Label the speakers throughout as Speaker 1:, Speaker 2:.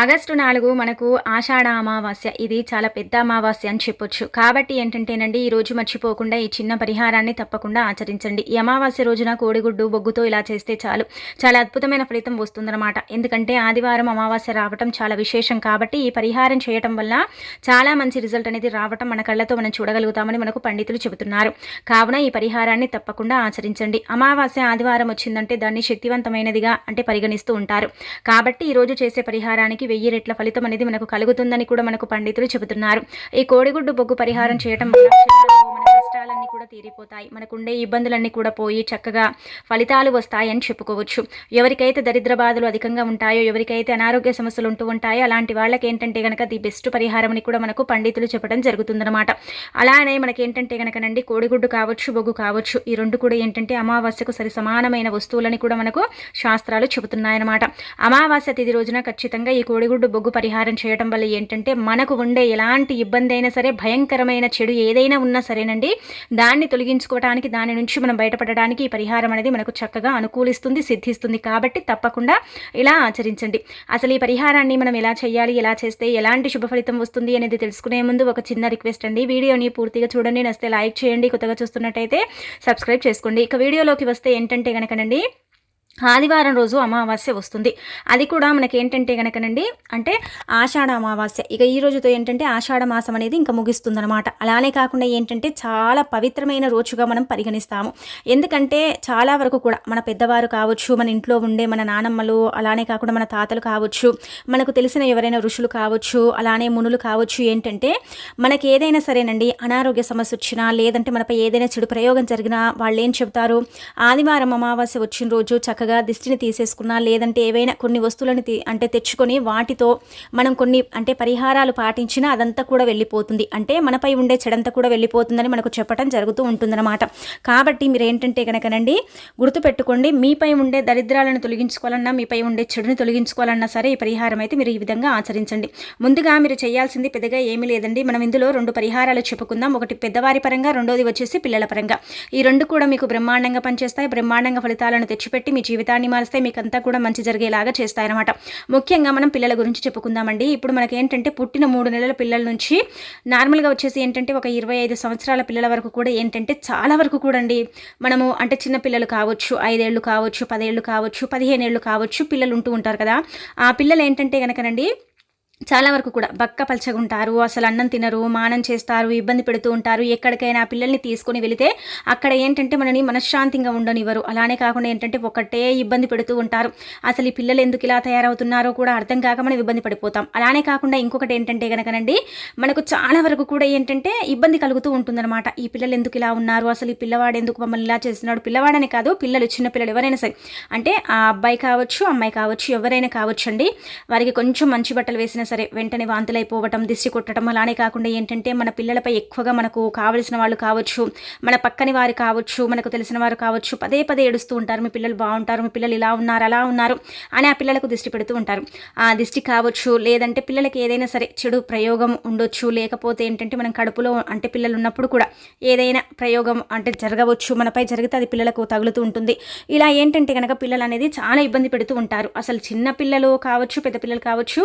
Speaker 1: August నాలుగు మనకు ఆషాఢ అమావాస్య. ఇది చాలా పెద్ద అమావాస్య అని చెప్పొచ్చు. కాబట్టి ఏంటంటేనండి ఈ రోజు మర్చిపోకుండా ఈ చిన్న పరిహారాన్ని తప్పకుండా ఆచరించండి. ఈ అమావాస్య రోజున కోడిగుడ్డు బొగ్గుతో ఇలా చేస్తే చాలు. చాలా అద్భుతమైన ఫలితం వస్తుందన్నమాట. ఎందుకంటే ఆదివారం అమావాస్య రావటం చాలా విశేషం కాబట్టి ఈ పరిహారం చేయటం వల్ల చాలా మంచి రిజల్ట్ అనేది రావటం మన కళ్ళతో మనం చూడగలుగుతామని మనకు పండితులు చెబుతున్నారు. కావున ఈ పరిహారాన్ని తప్పకుండా ఆచరించండి. అమావాస్య ఆదివారం వచ్చిందంటే దాన్ని శక్తివంతమైనదిగా అంటే పరిగణిస్తూ ఉంటారు. కాబట్టి ఈ రోజు చేసే పరిహారానికి వెయ్యి రెట్ల ఫలితం అనేది మనకు కలుగుతుందని కూడా మనకు పండితులు చెబుతున్నారు. ఈ కోడిగుడ్డు బొగ్గు పరిహారం చేయటం వల్ల కష్టాలన్నీ కూడా తీరిపోతాయి. మనకుండే ఇబ్బందులన్నీ కూడా పోయి చక్కగా ఫలితాలు వస్తాయని చెప్పుకోవచ్చు. ఎవరికైతే దరిద్ర బాధలు అధికంగా ఉంటాయో ఎవరికైతే అనారోగ్య సమస్యలు ఉంటూ ఉంటాయో అలాంటి వాళ్ళకి ఏంటంటే కనుక ది బెస్ట్ పరిహారం అని కూడా మనకు పండితులు చెప్పడం జరుగుతుందన్నమాట. అలానే మనకి ఏంటంటే కనుకనండి కోడిగుడ్డు కావచ్చు బొగ్గు కావచ్చు ఈ రెండు కూడా ఏంటంటే అమావాస్యకు సరి సమానమైన వస్తువులని కూడా మనకు శాస్త్రాలు చెబుతున్నాయన్నమాట. అమావాస్య తిథి రోజున ఖచ్చితంగా ఈ కోడిగుడ్డు బొగ్గు పరిహారం చేయడం వల్ల ఏంటంటే మనకు ఉండే ఎలాంటి ఇబ్బంది అయినా సరే భయంకరమైన చెడు ఏదైనా ఉన్నా సరేనండి దాన్ని తొలగించుకోవడానికి దాని నుంచి మనం బయటపడడానికి ఈ పరిహారం అనేది మనకు చక్కగా అనుకూలిస్తుంది సిద్ధిస్తుంది కాబట్టి తప్పకుండా ఇలా ఆచరించండి. అసలు ఈ పరిహారాన్ని మనం ఎలా చేయాలి ఎలా చేస్తే ఎలాంటి శుభ ఫలితం వస్తుంది అనేది తెలుసుకునే ముందు ఒక చిన్న రిక్వెస్ట్ అండి. వీడియోని పూర్తిగా చూడండి నస్తే లైక్ చేయండి. కొత్తగా చూస్తున్నట్టయితే సబ్స్క్రైబ్ చేసుకోండి. ఇక వీడియోలోకి వస్తే ఏంటంటే కనుకనండి ఆదివారం రోజు అమావాస్య వస్తుంది. అది కూడా మనకి ఏంటంటే కనుకనండి అంటే ఆషాఢ అమావాస్య. ఇక ఈ రోజుతో ఏంటంటే ఆషాఢ మాసం అనేది ఇంకా ముగిస్తుందన్నమాట. అలానే కాకుండా ఏంటంటే చాలా పవిత్రమైన రోజుగా మనం పరిగణిస్తాము. ఎందుకంటే చాలా వరకు కూడా మన పెద్దవారు కావచ్చు మన ఇంట్లో ఉండే మన నానమ్మలు అలానే కాకుండా మన తాతలు కావచ్చు మనకు తెలిసిన ఎవరైనా ఋషులు కావచ్చు అలానే మునులు కావచ్చు ఏంటంటే మనకి ఏదైనా సరేనండి అనారోగ్య సమస్య వచ్చినా లేదంటే మనపై ఏదైనా చెడు ప్రయోగం జరిగినా వాళ్ళు ఏం చెబుతారు? ఆదివారం అమావాస్య వచ్చిన రోజు చక్కగా చక్కగా దిష్టిని తీసేసుకున్నా లేదంటే ఏవైనా కొన్ని వస్తువులను అంటే తెచ్చుకొని వాటితో మనం కొన్ని అంటే పరిహారాలు పాటించినా అదంతా కూడా వెళ్ళిపోతుంది. అంటే మనపై ఉండే చెడంతా కూడా వెళ్ళిపోతుందని మనకు చెప్పడం జరుగుతూ ఉంటుందన్నమాట. కాబట్టి మీరు ఏంటంటే కనుకనండి గుర్తుపెట్టుకోండి మీపై ఉండే దరిద్రాలను తొలగించుకోవాలన్నా మీపై ఉండే చెడుని తొలగించుకోవాలన్నా సరే ఈ పరిహారం అయితే మీరు ఈ విధంగా ఆచరించండి. ముందుగా మీరు చేయాల్సింది పెద్దగా ఏమీ లేదండి. మనం ఇందులో రెండు పరిహారాలు చెప్పుకుందాం. ఒకటి పెద్దవారి పరంగా రెండోది వచ్చేసి పిల్లల పరంగా. ఈ రెండు కూడా మీకు బ్రహ్మాండంగా పనిచేస్తాయి. బ్రహ్మాండంగా ఫలితాలను తెచ్చిపెట్టి మీ జీవితాన్ని మారిస్తే మీకు అంతా కూడా మంచి జరిగేలాగా చేస్తాయన్నమాట. ముఖ్యంగా మనం పిల్లల గురించి చెప్పుకుందామండి. ఇప్పుడు మనకి ఏంటంటే పుట్టిన మూడు నెలల పిల్లల నుంచి నార్మల్గా వచ్చేసి ఏంటంటే ఒక ఇరవై ఐదు సంవత్సరాల పిల్లల వరకు కూడా ఏంటంటే చాలా వరకు కూడా అండి మనము అంటే చిన్న పిల్లలు కావచ్చు ఐదేళ్ళు కావచ్చు పదేళ్ళు కావచ్చు పదిహేను ఏళ్ళు కావచ్చు పిల్లలు ఉంటూ ఉంటారు కదా. ఆ పిల్లలు ఏంటంటే కనుకనండి చాలా వరకు కూడా బక్క పలచగుంటారు అసలు అన్నం తినరు మానం చేస్తారు ఇబ్బంది పెడుతూ ఉంటారు. ఎక్కడికైనా పిల్లల్ని తీసుకొని వెళితే అక్కడ ఏంటంటే మనని మనశ్శాంతిగా ఉండనివ్వరు. అలానే కాకుండా ఏంటంటే ఒకటే ఇబ్బంది పెడుతూ ఉంటారు. అసలు ఈ పిల్లలు ఎందుకు ఇలా తయారవుతున్నారో కూడా అర్థం కాక మనం ఇబ్బంది పడిపోతాం. అలానే కాకుండా ఇంకొకటి ఏంటంటే కనుకనండి మనకు చాలా వరకు కూడా ఏంటంటే ఇబ్బంది కలుగుతూ ఉంటుందన్నమాట. ఈ పిల్లలు ఎందుకు ఇలా ఉన్నారు? అసలు ఈ పిల్లవాడు ఎందుకు మమ్మల్ని ఇలా చేస్తున్నాడు? పిల్లవాడని కాదు పిల్లలు చిన్న పిల్లలు ఎవరైనా సరే. అంటే ఆ అబ్బాయి కావచ్చు అమ్మాయి కావచ్చు ఎవరైనా కావచ్చు అండి వారికి కొంచెం మంచి బట్టలు వేసిన సరే వెంటనే వాంతులైపోవటం దిష్టి కొట్టడం అలానే కాకుండా ఏంటంటే మన పిల్లలపై ఎక్కువగా మనకు కావలసిన వాళ్ళు కావచ్చు మన పక్కని వారు కావచ్చు మనకు తెలిసిన వారు కావచ్చు పదే పదే ఏడుస్తూ ఉంటారు మీ పిల్లలు బాగుంటారు మీ పిల్లలు ఇలా ఉన్నారు అలా ఉన్నారు అని ఆ పిల్లలకు దిష్టి పెడుతూ ఉంటారు. ఆ దిష్టి కావచ్చు లేదంటే పిల్లలకి ఏదైనా సరే చెడు ప్రయోగం ఉండొచ్చు లేకపోతే ఏంటంటే మనం కడుపులో అంటే పిల్లలు ఉన్నప్పుడు కూడా ఏదైనా ప్రయోగం అంటే జరగవచ్చు మనపై జరిగితే అది పిల్లలకు తగులుతూ ఉంటుంది. ఇలా ఏంటంటే కనుక పిల్లలు అనేది చాలా ఇబ్బంది పెడుతూ ఉంటారు. అసలు చిన్న పిల్లలు కావచ్చు పెద్ద పిల్లలు కావచ్చు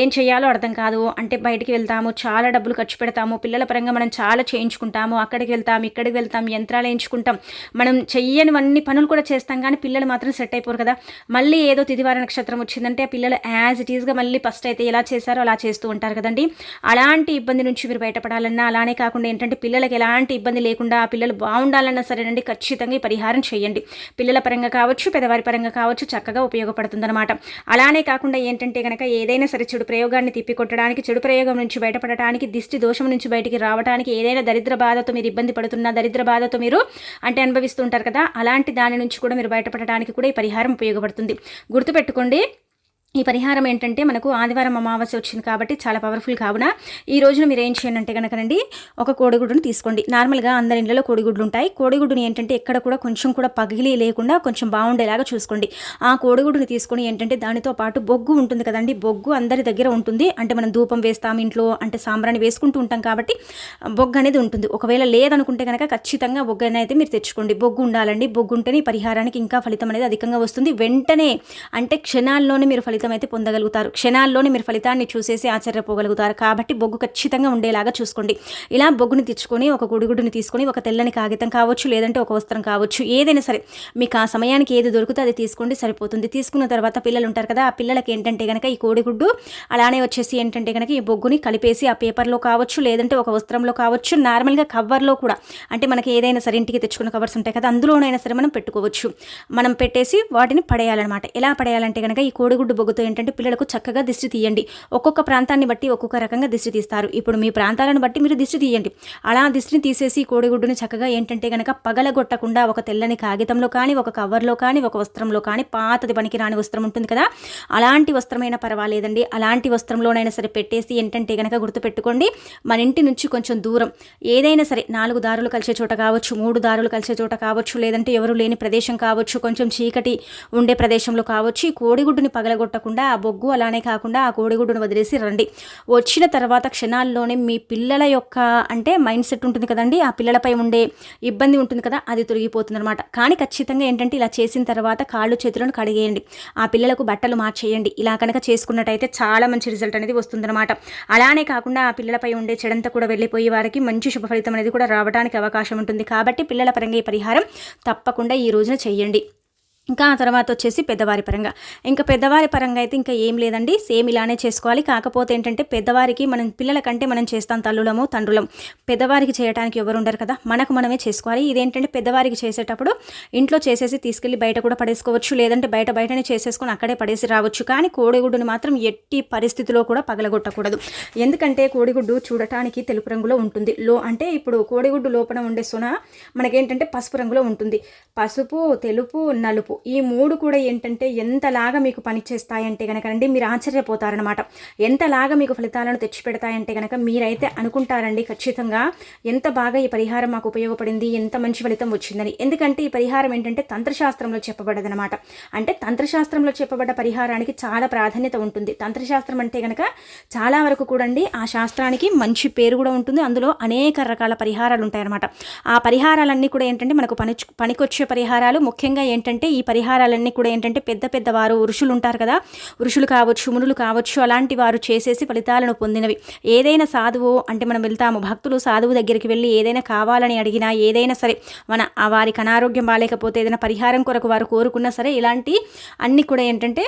Speaker 1: ఏం చేయాలో అర్థం కాదు. అంటే బయటికి వెళ్తాము చాలా డబ్బులు ఖర్చు పెడతాము పిల్లల పరంగా మనం చాలా చేయించుకుంటాము అక్కడికి వెళ్తాం ఇక్కడికి వెళ్తాం యంత్రాలు వేయించుకుంటాం. మనం చెయ్యనివన్నీ పనులు కూడా చేస్తాం కానీ పిల్లలు మాత్రం సెట్ అయిపోరు కదా. మళ్ళీ ఏదో తిదివార నక్షత్రం వచ్చిందంటే ఆ పిల్లలు యాజ్ ఇట్ ఈస్గా మళ్ళీ ఫస్ట్ అయితే ఎలా చేశారో అలా చేస్తూ ఉంటారు కదండి. అలాంటి ఇబ్బంది నుంచి మీరు బయటపడాలన్నా అలానే కాకుండా ఏంటంటే పిల్లలకి ఎలాంటి ఇబ్బంది లేకుండా ఆ పిల్లలు బాగుండాలన్నా సరేనండి ఖచ్చితంగా ఈ పరిహారం చేయండి. పిల్లల పరంగా కావచ్చు పెద్దవారి పరంగా కావచ్చు చక్కగా ఉపయోగపడుతుందన్నమాట. అలానే కాకుండా ఏంటంటే కనుక ఏదైనా సరే చెడు రోగాన్ని తిప్పికొట్టడానికి చెడు ప్రయోగం నుంచి బయటపడటానికి దిష్టి దోషం నుంచి బయటికి రావడానికి ఏదైనా దరిద్ర బాధతో మీరు ఇబ్బంది పడుతున్నా దరిద్ర బాధతో మీరు అంటే అనుభవిస్తుంటారు కదా అలాంటి దాని నుంచి కూడా మీరు బయటపడటానికి కూడా ఈ పరిహారం ఉపయోగపడుతుంది. గుర్తుపెట్టుకోండి ఈ పరిహారం ఏంటంటే మనకు ఆదివారం అమావాస్య వచ్చింది కాబట్టి చాలా పవర్ఫుల్ కావున ఈ రోజున మీరు ఏం చేయండి అంటే కనుకనండి ఒక కోడిగుడ్డును తీసుకోండి. నార్మల్గా అందరి ఇళ్ళలో కోడిగుడ్లు ఉంటాయి కోడిగుడ్డుని ఏంటంటే ఎక్కడ కూడా కొంచెం కూడా పగిలి లేకుండా కొంచెం బాగుండేలాగా చూసుకోండి. ఆ కోడిగుడ్డుని తీసుకొని ఏంటంటే దానితో పాటు బొగ్గు ఉంటుంది కదండి బొగ్గు అందరి దగ్గర ఉంటుంది. అంటే మనం ధూపం వేస్తాం ఇంట్లో అంటే సాంబ్రాన్ని వేసుకుంటూ ఉంటాం కాబట్టి బొగ్గు అనేది ఉంటుంది. ఒకవేళ లేదనుకుంటే కనుక ఖచ్చితంగా బొగ్గు అనేది మీరు తెచ్చుకోండి. బొగ్గు ఉండాలండి. బొగ్గు ఉంటేనే పరిహారానికి ఇంకా ఫలితం అనేది అధికంగా వస్తుంది. వెంటనే అంటే క్షణాల్లోనే మీరు ఫలితం ఫలితం అయితే పొందగలుగుతారు. క్షణాల్లోనే మీరు ఫలితాన్ని చూసేసి ఆశ్చర్యపోగలుగుతారు. కాబట్టి బొగ్గు ఖచ్చితంగా ఉండేలాగా చూసుకోండి. ఇలా బొగ్గుని తెచ్చుకొని ఒక గుడిగుడ్డుని తీసుకొని ఒక తెల్లని కాగితం కావచ్చు లేదంటే ఒక వస్త్రం కావచ్చు ఏదైనా సరే మీకు ఆ సమయానికి ఏది దొరికితే అది తీసుకోండి సరిపోతుంది. తీసుకున్న తర్వాత పిల్లలు ఉంటారు కదా ఆ పిల్లలకి ఏంటంటే కనుక ఈ కోడిగుడ్డు అలానే వచ్చేసి ఏంటంటే కనుక ఈ బొగ్గుని కలిపేసి ఆ పేపర్లో కావచ్చు లేదంటే ఒక వస్త్రంలో కావచ్చు నార్మల్గా కవర్లో కూడా అంటే మనకి ఏదైనా సరే ఇంటికి తెచ్చుకున్న కవర్స్ ఉంటాయి కదా అందులోనైనా సరే మనం పెట్టుకోవచ్చు. మనం పెట్టేసి వాటిని పడేయాలన్నమాట. ఎలా పడేయాలంటే కనుక ఈ కోడిగుడ్డు బొగ్గుతో ఏంటంటే పిల్లలకు చక్కగా దిష్టి తీయండి. ఒక్కొక్క ప్రాంతాన్ని బట్టి ఒక్కొక్క రకంగా దిష్టి తీస్తారు. ఇప్పుడు మీ ప్రాంతాలను బట్టి మీరు దిష్టి తీయండి. అలా దిష్టిని తీసేసి కోడిగుడ్డుని చక్కగా ఏంటంటే కనుక పగలగొట్టకుండా ఒక తెల్లని కాగితంలో కానీ ఒక కవర్లో కానీ ఒక వస్త్రంలో కానీ పాతది పనికి రాని వస్త్రం ఉంటుంది కదా? అలాంటి వస్త్రమైనా పర్వాలేదండి. అలాంటి వస్త్రంలోనైనా సరే పెట్టేసి ఏంటంటే కనుక గుర్తుపెట్టుకోండి. మన ఇంటి నుంచి కొంచెం దూరం. ఏదైనా సరే నాలుగు దారులు కలిసే చోట కావచ్చు మూడు దారులు కలిసే చోట కావచ్చు లేదంటే ఎవరు లేని ప్రదేశం కావచ్చు కొంచెం చీకటి ఉండే ప్రదేశంలో కావచ్చు ఈ కోడిగుడ్డుని కొట్టకుండా ఆ బొగ్గు అలానే కాకుండా ఆ కోడిగుడ్డును వదిలేసి రండి. వచ్చిన తర్వాత క్షణాల్లోనే మీ పిల్లల యొక్క అంటే మైండ్ సెట్ ఉంటుంది కదండి ఆ పిల్లలపై ఉండే ఇబ్బంది ఉంటుంది కదా అది తొలగిపోతుంది అనమాట కానీ ఖచ్చితంగా ఏంటంటే ఇలా చేసిన తర్వాత కాళ్ళు చేతులను కడిగేయండి. ఆ పిల్లలకు బట్టలు మార్చేయండి. ఇలా కనుక చేసుకున్నట్టయితే చాలా మంచి రిజల్ట్ అనేది వస్తుందన్నమాట. అలానే కాకుండా ఆ పిల్లలపై ఉండే చెడంతా కూడా వెళ్ళిపోయి వారికి మంచి శుభ ఫలితం అనేది కూడా రావడానికి అవకాశం ఉంటుంది. కాబట్టి పిల్లల పరంగా ఈ పరిహారం తప్పకుండా ఈ రోజున చేయండి. ఇంకా ఆ తర్వాత వచ్చేసి పెద్దవారి పరంగా. ఇంకా పెద్దవారి పరంగా అయితే ఇంకా ఏం లేదండి. సేమ్ ఇలానే చేసుకోవాలి. కాకపోతే ఏంటంటే పెద్దవారికి మనం పిల్లల కంటే మనం చేస్తాం తల్లులము తండ్రులం. పెద్దవారికి చేయడానికి ఎవరు ఉండరు కదా. మనకు మనమే చేసుకోవాలి. ఇదేంటంటే పెద్దవారికి చేసేటప్పుడు ఇంట్లో చేసేసి తీసుకెళ్ళి బయట కూడా పడేసుకోవచ్చు. లేదంటే బయట బయటనే చేసేసుకొని అక్కడే పడేసి రావచ్చు. కానీ కోడిగుడ్డుని మాత్రం ఎట్టి పరిస్థితిలో కూడా పగలగొట్టకూడదు. ఎందుకంటే కోడిగుడ్డు చూడటానికి తెలుపు రంగులో ఉంటుంది. లో అంటే ఇప్పుడు కోడిగుడ్డు లోపల ఉండే సున మనకేంటంటే పసుపు రంగులో ఉంటుంది. పసుపు తెలుపు నలుపు. ఈ మూడు కూడా ఏంటంటే ఎంతలాగా మీకు పనిచేస్తాయంటే కనుకనండి మీరు ఆశ్చర్యపోతారనమాట ఎంతలాగా మీకు ఫలితాలను తెచ్చిపెడతాయంటే కనుక మీరైతే అనుకుంటారండి ఖచ్చితంగా ఎంత బాగా ఈ పరిహారం మాకు ఉపయోగపడింది ఎంత మంచి ఫలితం వచ్చిందని. ఎందుకంటే ఈ పరిహారం ఏంటంటే తంత్రశాస్త్రంలో చెప్పబడదనమాట అంటే తంత్రశాస్త్రంలో చెప్పబడ్డ పరిహారానికి చాలా ప్రాధాన్యత ఉంటుంది. తంత్రశాస్త్రం అంటే కనుక చాలా వరకు కూడండి ఆ శాస్త్రానికి మంచి పేరు కూడా ఉంటుంది. అందులో అనేక రకాల పరిహారాలు ఉంటాయన్నమాట. ఆ పరిహారాలన్నీ కూడా ఏంటంటే మనకు పని పనికొచ్చే పరిహారాలు. ముఖ్యంగా ఏంటంటే ఈ పరిహారాలన్నీ కూడా ఏంటంటే పెద్ద పెద్ద వారు ఋషులు ఉంటారు కదా. ఋషులు కావచ్చు మునులు కావచ్చు అలాంటి వారు చేసేసి ఫలితాలను పొందినవి. ఏదైనా సాధువు అంటే మనం వెళ్తాము భక్తులు సాధువు దగ్గరికి వెళ్ళి ఏదైనా కావాలని అడిగినా ఏదైనా సరే మన వారికి అనారోగ్యం బాగాలేకపోతే ఏదైనా పరిహారం కొరకు వారు కోరుకున్నా సరే ఇలాంటి అన్నీ కూడా ఏంటంటే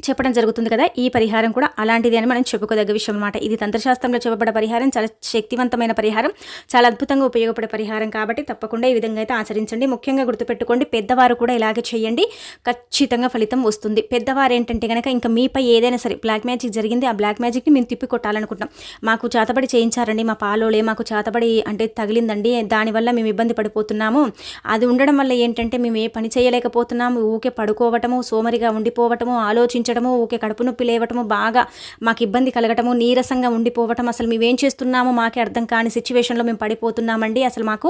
Speaker 1: చెప్పడం జరుగుతుంది కదా ఈ పరిహారం కూడా అలాంటిది అని మనం చెప్పుకోదగ్గ విషయం అనమాట ఇది తంత్రశాస్త్రంలో చెప్పబడ్డ పరిహారం చాలా శక్తివంతమైన పరిహారం చాలా అద్భుతంగా ఉపయోగపడే పరిహారం కాబట్టి తప్పకుండా ఈ విధంగా అయితే ఆచరించండి. ముఖ్యంగా గుర్తుపెట్టుకోండి పెద్దవారు కూడా ఇలాగే చేయండి ఖచ్చితంగా ఫలితం వస్తుంది. పెద్దవారు ఏంటంటే కనుక ఇంకా మీపై ఏదైనా సరే బ్లాక్ మ్యాజిక్ జరిగింది ఆ బ్లాక్ మ్యాజిక్ని మేము తిప్పి కొట్టాలనుకుంటాం మాకు చేతబడి చేయించారండి మా పాలోలే మాకు చేతబడి అంటే తగిలిందండి దానివల్ల మేము ఇబ్బంది పడిపోతున్నాము. అది ఉండడం వల్ల ఏంటంటే మేము ఏ పని చేయలేకపోతున్నాము ఊకే పడుకోవటము సోమరిగా ఉండిపోవటము ఆలోచించడం అనిపించడము ఓకే కడుపు నొప్పి లేవటము బాగా మాకు ఇబ్బంది కలగటము నీరసంగా ఉండిపోవటం అసలు మేమేం చేస్తున్నామో మాకే అర్థం కాని సిచ్యువేషన్లో మేము పడిపోతున్నామండి. అసలు మాకు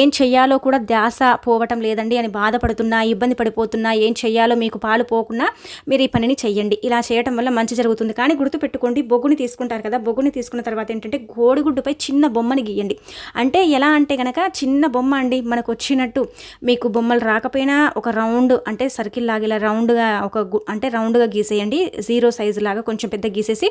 Speaker 1: ఏం చెయ్యాలో కూడా ధ్యాస పోవటం లేదండి అని బాధపడుతున్నా ఇబ్బంది పడిపోతున్నా ఏం చెయ్యాలో మీకు పాలు పోకుండా మీరు ఈ పనిని చెయ్యండి. ఇలా చేయటం వల్ల మంచి జరుగుతుంది. కానీ గుర్తుపెట్టుకోండి బొగ్గుని తీసుకుంటారు కదా బొగ్గుని తీసుకున్న తర్వాత ఏంటంటే గోడిగుడ్డుపై చిన్న బొమ్మని గీయండి. అంటే ఎలా అంటే కనుక చిన్న బొమ్మ అండి మనకు వచ్చినట్టు మీకు బొమ్మలు రాకపోయినా ఒక రౌండ్ అంటే సర్కిల్ లాగా ఇలా రౌండ్గా ఒక అంటే రౌండ్గా గీసేయండి. జీరో సైజు లాగా కొంచెం పెద్ద గీసేసి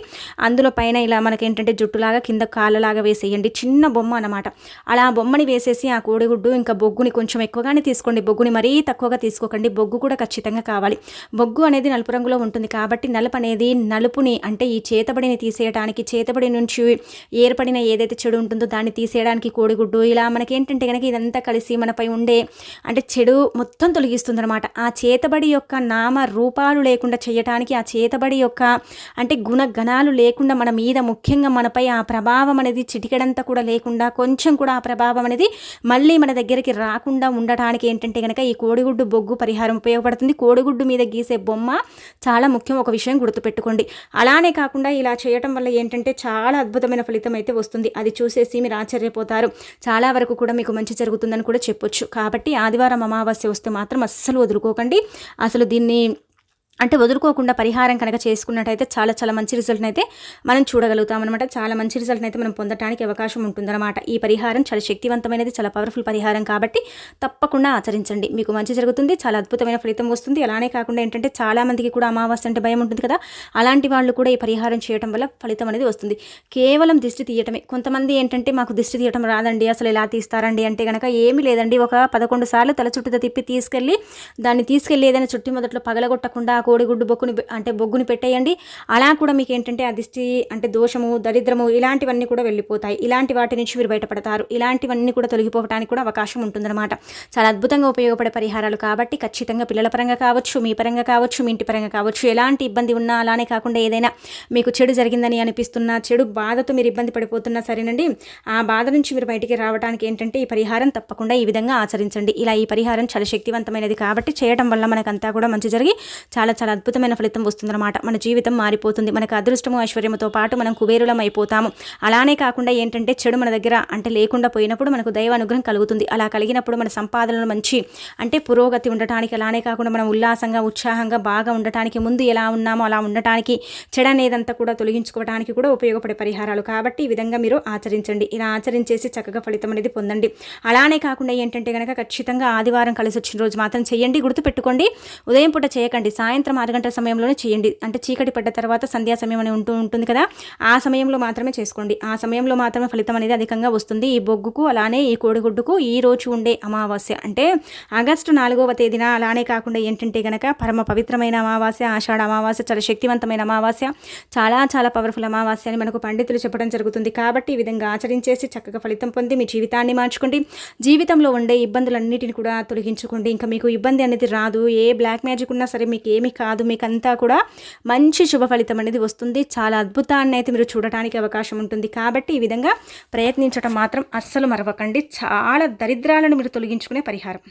Speaker 1: అందులో పైన ఇలా మనకి ఏంటంటే జుట్టులాగా కింద కాళ్ళలాగా వేసేయండి. చిన్న బొమ్మ అనమాట అలా బొమ్మని వేసేసి ఆ కోడిగుడ్డు ఇంకా బొగ్గుని కొంచెం ఎక్కువగానే తీసుకోండి. బొగ్గుని మరీ తక్కువగా తీసుకోకండి. బొగ్గు కూడా ఖచ్చితంగా కావాలి. బొగ్గు అనేది నలుపు రంగులో ఉంటుంది కాబట్టి నలుపు అనేది నలుపుని అంటే ఈ చేతబడిని తీసేయడానికి చేతబడి నుంచి ఏర్పడిన ఏదైతే చెడు ఉంటుందో దాన్ని తీసేయడానికి కోడిగుడ్డు ఇలా మనకి ఏంటంటే కనుక ఇదంతా కలిసి మనపై ఉండే అంటే చెడు మొత్తం తొలగిస్తుంది అనమాట ఆ చేతబడి యొక్క నామ రూపాలు లేకుండా చేయటానికి చేయడానికి ఆ చేతబడి యొక్క అంటే గుణగణాలు లేకుండా మన మీద ముఖ్యంగా మనపై ఆ ప్రభావం అనేది చిటికెడంతా కూడా లేకుండా కొంచెం కూడా ఆ ప్రభావం అనేది మళ్ళీ మన దగ్గరికి రాకుండా ఉండటానికి ఏంటంటే కనుక ఈ కోడిగుడ్డు బొగ్గు పరిహారం ఉపయోగపడుతుంది. కోడిగుడ్డు మీద గీసే బొమ్మ చాలా ముఖ్యం ఒక విషయం గుర్తుపెట్టుకోండి. అలానే కాకుండా ఇలా చేయటం వల్ల ఏంటంటే చాలా అద్భుతమైన ఫలితం అయితే వస్తుంది. అది చూసేసి మీరు ఆశ్చర్యపోతారు. చాలా వరకు కూడా మీకు మంచి జరుగుతుందని కూడా చెప్పొచ్చు. కాబట్టి ఆదివారం అమావాస్య వస్తే మాత్రం అస్సలు వదులుకోకండి. అసలు దీన్ని అంటే వదులుకోకుండా పరిహారం కనుక చేసుకున్నట్టయితే చాలా చాలా మంచి రిజల్ట్ని అయితే మనం చూడగలుగుతాం అనమాట చాలా మంచి రిజల్ట్ని అయితే మనం పొందడానికి అవకాశం ఉంటుందన్నమాట. ఈ పరిహారం చాలా శక్తివంతమైనది చాలా పవర్ఫుల్ పరిహారం కాబట్టి తప్పకుండా ఆచరించండి. మీకు మంచి జరుగుతుంది చాలా అద్భుతమైన ఫలితం వస్తుంది. అలానే కాకుండా ఏంటంటే చాలామందికి కూడా అమావాస్య అంటే భయం ఉంటుంది కదా అలాంటి వాళ్ళు కూడా ఈ పరిహారం చేయడం వల్ల ఫలితం అనేది వస్తుంది. కేవలం దిష్టి తీయటమే. కొంతమంది ఏంటంటే మాకు దిష్టి తీయటం రాదండి అసలు ఎలా తీస్తారండి అంటే కనుక ఏమీ లేదండి. ఒక పదకొండు సార్లు తల చుట్టూ తిప్పి తీసుకెళ్ళి దాన్ని తీసుకెళ్ళి ఏదైనా చుట్టి మొదట్లో పగలగొట్టకుండా కోడిగుడ్డు బొక్కుని అంటే బొగ్గుని పెట్టేయండి. అలా కూడా మీకు ఏంటంటే అదిష్టి అంటే దోషము దరిద్రము ఇలాంటివన్నీ కూడా వెళ్ళిపోతాయి. ఇలాంటి వాటి నుంచి మీరు బయటపడతారు. ఇలాంటివన్నీ కూడా తొలగిపోవడానికి కూడా అవకాశం ఉంటుందన్నమాట. చాలా అద్భుతంగా ఉపయోగపడే పరిహారాలు కాబట్టి ఖచ్చితంగా పిల్లల పరంగా కావచ్చు మీ పరంగా కావచ్చు మీ ఇంటి పరంగా కావచ్చు ఎలాంటి ఇబ్బంది ఉన్నా అలానే కాకుండా ఏదైనా మీకు చెడు జరిగిందని అనిపిస్తున్నా చెడు బాధతో మీరు ఇబ్బంది పడిపోతున్నా సరేనండి. ఆ బాధ నుంచి మీరు బయటికి రావడానికి ఏంటంటే ఈ పరిహారం తప్పకుండా ఈ విధంగా ఆచరించండి. ఇలా ఈ పరిహారం చాలా శక్తివంతమైనది కాబట్టి చేయడం వల్ల మనకంతా కూడా మంచి జరిగి చాలా చాలా అద్భుతమైన ఫలితం వస్తుందన్నమాట. మన జీవితం మారిపోతుంది. మనకు అదృష్టము ఐశ్వర్యముతో పాటు మనం కుబేరులం అయిపోతాము అలానే కాకుండా ఏంటంటే చెడు మన దగ్గర అంటే లేకుండా పోయినప్పుడు మనకు దైవ అనుగ్రహం కలుగుతుంది. అలా కలిగినప్పుడు మన సంపాదనలు మంచి అంటే పురోగతి ఉండటానికి అలానే కాకుండా మనం ఉల్లాసంగా ఉత్సాహంగా బాగా ఉండటానికి ముందు ఎలా ఉన్నామో అలా ఉండటానికి చెడు అనేదంతా కూడా తొలగించుకోవడానికి కూడా ఉపయోగపడే పరిహారాలు. కాబట్టి ఈ విధంగా మీరు ఆచరించండి. ఇలా ఆచరించేసి చక్కగా ఫలితం అనేది పొందండి. అలానే కాకుండా ఏంటంటే కనుక ఖచ్చితంగా ఆదివారం కలిసి వచ్చిన రోజు మాత్రం చేయండి గుర్తుపెట్టుకోండి. ఉదయం పూట చేయకండి. సాయంత్రం ఆరు గంటల సమయంలోనే చేయండి. అంటే చీకటి పడ్డ తర్వాత సంధ్యా సమయం అని ఉంటూ ఉంటుంది కదా ఆ సమయంలో మాత్రమే చేసుకోండి. ఆ సమయంలో మాత్రమే ఫలితం అనేది అధికంగా వస్తుంది. ఈ బొగ్గుకు అలానే ఈ కోడిగుడ్డుకు ఈ రోజు ఉండే అమావాస్య. అంటే ఆగస్టు నాలుగవ తేదీన అలానే కాకుండా ఏంటంటే కనుక పరమ పవిత్రమైన అమావాస్య ఆషాఢ అమావాస్య చాలా శక్తివంతమైన అమావాస్య చాలా చాలా పవర్ఫుల్ అమావాస్య అని మనకు పండితులు చెప్పడం జరుగుతుంది. కాబట్టి ఈ విధంగా ఆచరించేసి చక్కగా ఫలితం పొంది మీ జీవితాన్ని మార్చుకోండి. జీవితంలో ఉండే ఇబ్బందులన్నిటిని కూడా తొలగించుకోండి. ఇంకా మీకు ఇబ్బంది అనేది రాదు. ఏ బ్లాక్ మ్యాజిక్ ఉన్నా సరే మీకు ఏమి కాదు. మీకంతా కూడా మంచి శుభ ఫలితం అనేది వస్తుంది. చాలా అద్భుతాన్ని అయితే మీరు చూడటానికి అవకాశం ఉంటుంది. కాబట్టి ఈ విధంగా ప్రయత్నించడం మాత్రం అస్సలు మరవకండి. చాలా దరిద్రాలను మీరు తొలగించుకునే పరిహారం.